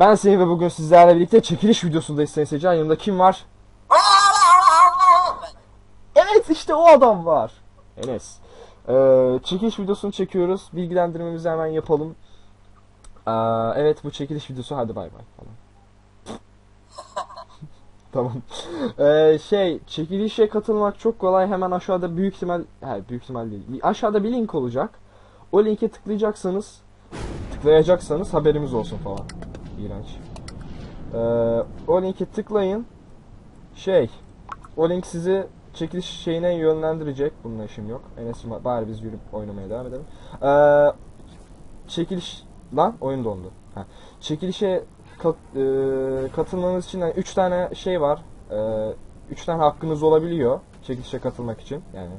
Ben Semih ve bugün sizlerle birlikte çekiliş videosundayız Sayın Seyirciler. Yanımda kim var? Evet işte o adam var. Enes. Ee, çekiliş videosunu çekiyoruz. Bilgilendirmemizi hemen yapalım. Aa, evet bu çekiliş videosu hadi bay bay falan. tamam. Ee, şey çekilişe katılmak çok kolay. Hemen aşağıda büyük ihtimal he, büyük ihtimal değil. Aşağıda bir link olacak. O linke tıklayacaksanız tıklayacaksanız haberimiz olsun falan. İğrenç. Ee, o linke tıklayın. Şey, o link sizi çekiliş şeyine yönlendirecek. Bununla işim yok. Enes'im bari biz yürüyüp oynamaya devam edelim. Ee, çekiliş lan oyun dondu. Ha. Çekilişe kat, e, katılmanız için 3 tane şey var. 3 tane hakkınız olabiliyor çekilişe katılmak için. Yani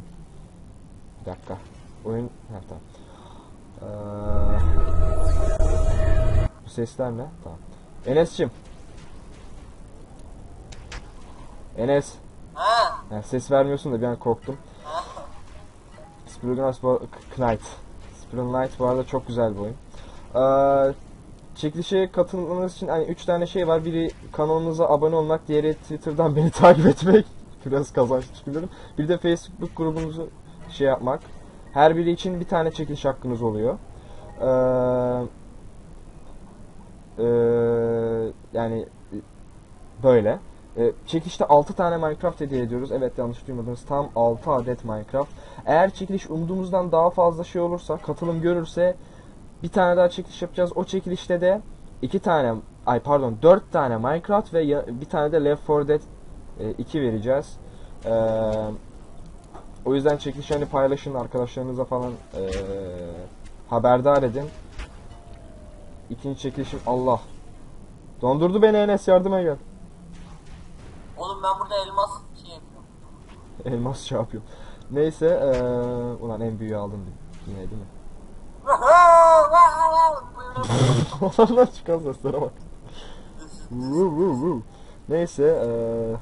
bir dakika. Oyun ha, tamam. Ee, ne? Tamam. Enes'cim. Enes. Ha, Yani ses vermiyorsun da bir an korktum. Bu Knight. Spirulina Knight bu arada çok güzel bir oyun. Ee, çekilişe katılmanız için hani 3 tane şey var. Biri kanalımıza abone olmak, diğeri Twitter'dan beni takip etmek. Biraz kazançlı çıkıyorum. Bir de Facebook grubumuzu şey yapmak. Her biri için bir tane çekiliş hakkınız oluyor. Ee, ee, yani böyle. E, çekilişte 6 tane Minecraft hediye ediyoruz. Evet yanlış duymadınız. Tam 6 adet Minecraft. Eğer çekiliş umduğumuzdan daha fazla şey olursa, katılım görürse bir tane daha çekiliş yapacağız. O çekilişte de 2 tane ay pardon 4 tane Minecraft ve ya- bir tane de Left 4 Dead 2 vereceğiz. E, o yüzden çekilişi hani paylaşın arkadaşlarınıza falan e, haberdar edin. İkinci çekilişim Allah. Dondurdu beni Enes yardıma gel. oğlum ben burada elmas şey yapıyorum. Elmas şey yapıyor. Neyse eee ulan en büyüğü aldım yine değil mi? Onlardan çıkan seslere bak. Neyse eee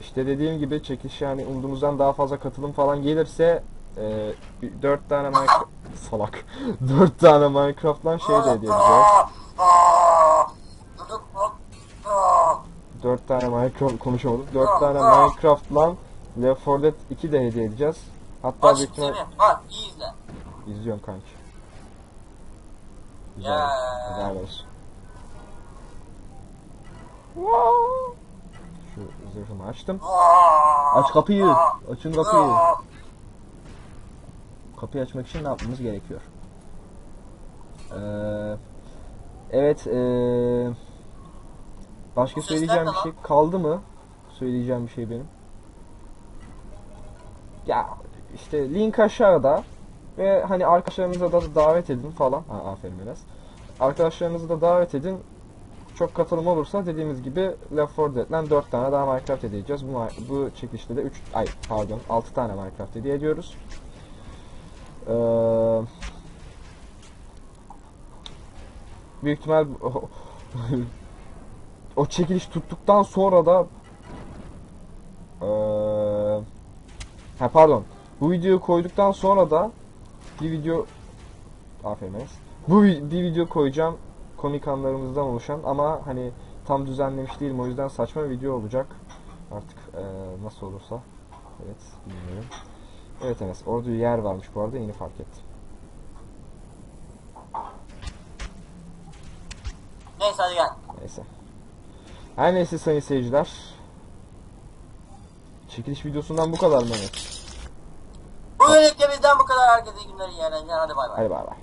işte dediğim gibi çekiş yani umduğumuzdan daha fazla katılım falan gelirse eee 4 tane Minecraft salak 4 tane Minecraft'tan şey de hediye edeceğiz. 4 tane Minecraft konuşamadım. 4 tane Minecraft'la Left 4 Dead 2 de hediye edeceğiz. Hatta Bak büyük ihtimal iyi izle. izliyorum kanki. Güzel. Helal olsun. Şu zırhımı açtım. Aç kapıyı. Açın kapıyı. Kapıyı açmak için ne yapmamız gerekiyor? Ee, evet. Ee, başka söyleyeceğim bir şey kaldı mı? Söyleyeceğim bir şey benim. Ya işte link aşağıda ve hani arkadaşlarınıza da davet edin falan. Ha, aferin biraz. Arkadaşlarınızı da davet edin. Çok katılım olursa dediğimiz gibi Left 4 Dead'den 4 tane daha Minecraft hediye edeceğiz. Bu, bu çekilişte de 3 ay pardon 6 tane Minecraft hediye ediyoruz. Ee, büyük ihtimal o, çekiliş tuttuktan sonra da ee, ha pardon bu videoyu koyduktan sonra da bir video Enes. Bu bir video koyacağım komik anlarımızdan oluşan ama hani tam düzenlemiş değilim o yüzden saçma video olacak. Artık eee, nasıl olursa. Evet bilmiyorum. Evet Enes bir yer varmış bu arada yeni fark ettim. Neyse hadi gel. Neyse. Her neyse sayın seyirciler. Çekiliş videosundan bu kadar? Bugünlük de bizden bu kadar. Herkese iyi günler iyi eğlenceler. Hadi bay bay. Hadi bay bay.